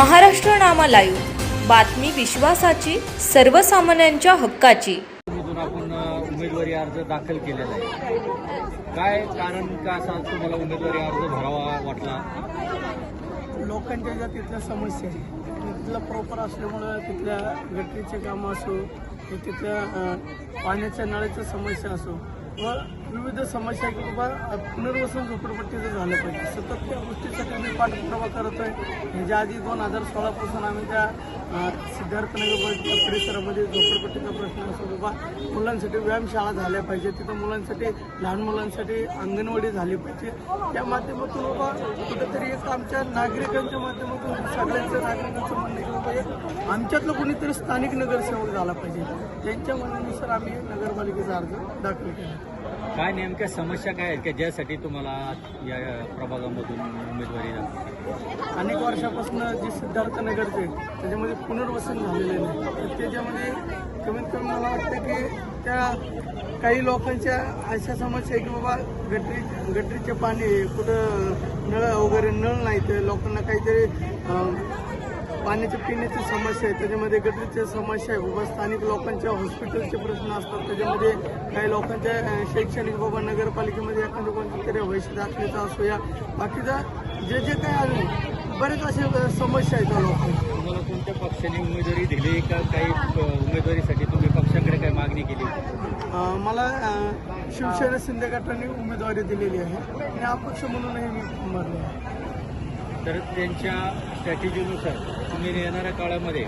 महाराष्ट्र नामा live. बातमी विश्वासाची सर्वसामान्यांच्या हक्काची. आपण उमेदवारी अर्ज दाखल केलेला आहे. काय कारण का असा तुम्हाला उमेदवारी अर्ज भरावा वाटला? लोकांच्या ज्या तिथल्या समस्या आहे तिथलं प्रॉपर असल्यामुळं तिथल्या गटरीचे कामं असो तिथल्या पाण्याच्या नळाच्या समस्या असो व विविध समस्या किंवा पुनर्वसन झोपडपट्टीचं झालं पाहिजे. सतत त्या गोष्टीसाठी मी पाठपुरावा करत आहे. ह्याच्या आधी दोन हजार सोळापासून आम्ही त्या सिद्धार्थनगर परिसरामध्ये झोपडपट्टीचा प्रश्न असो बाबा मुलांसाठी व्यायामशाळा झाल्या पाहिजे. तिथं मुलांसाठी लहान मुलांसाठी अंगणवाडी झाली पाहिजे. त्या माध्यमातून बाबा कुठेतरी एक आमच्या नागरिकांच्या माध्यमातून सगळ्यांचं नागरिकांचं म्हणणं आहे पाहिजे आमच्यातलं कोणीतरी स्थानिक नगरसेवक झाला पाहिजे. त्यांच्या म्हणण्यानुसार आम्ही नगरपालिकेचा अर्ज दाखल केला. काय नेमक्या समस्या काय आहेत? का ज्यासाठी तुम्हाला या प्रभागामधून उमेदवारी दाखल अनेक वर्षापासून जे सिद्धार्थ नगरचे त्याच्यामध्ये पुनर्वसन झालेलं नाही तर त्याच्यामध्ये कमीत कमी मला वाटतं की त्या काही लोकांच्या अशा समस्या आहे की बाबा गटरी गटरीचे पाणी कुठं नळ वगैरे नळ नाही तर लोकांना काहीतरी अं, पाण्याच्या पिण्याची समस्या आहे त्याच्यामध्ये गटरीची समस्या आहे. बाबा स्थानिक लोकांच्या हॉस्पिटलचे प्रश्न असतात. त्याच्यामध्ये काही लोकांच्या शैक्षणिक बाबा नगरपालिकेमध्ये एखादं कोणत्या तरी वैश्य दाखल्याचा असो या बाकीचा जे जे काही अजून बरेच असे समस्या आहेत त्या लोकांच्या. तुम्हाला कोणत्या पक्षाने उमेदवारी दिली का काही उमेदवारीसाठी तुम्ही पक्षाकडे काही मागणी केली? मला शिवसेना शिंदे गटाने उमेदवारी दिलेली आहे. आणि अपक्ष म्हणूनही मी आहे. तर त्यांच्या स्ट्रॅटेजीनुसार तुम्ही येणाऱ्या काळामध्ये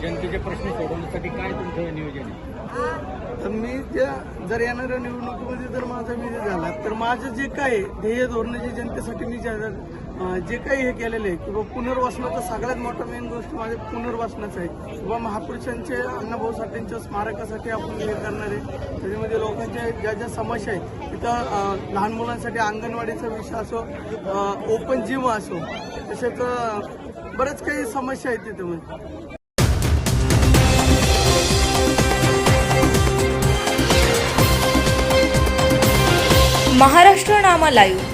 जनतेचे प्रश्न सोडवण्यासाठी काय तुमचं नियोजन आहे? तर मी त्या जर येणाऱ्या निवडणुकीमध्ये जर माझा विजय झाला तर माझं जे काय ध्येय धोरण जे जनतेसाठी मी जे जे काही हे केलेलं आहे किंवा पुनर्वसनाचं सगळ्यात मोठं मेन गोष्ट म्हणजे माझ्या पुनर्वसनाचं आहे. किंवा महापुरुषांचे अण्णाभाऊ साठेंच्या स्मारकासाठी आपण हे करणार आहे. त्याच्यामध्ये लोकांच्या ज्या ज्या समस्या आहेत तिथं लहान मुलांसाठी अंगणवाडीचा विषय असो ओपन जिम असो तसेच अं, बऱ्याच काही समस्या आहेत तिथे. म्हणजे महाराष्ट्र नामा लाईव्ह.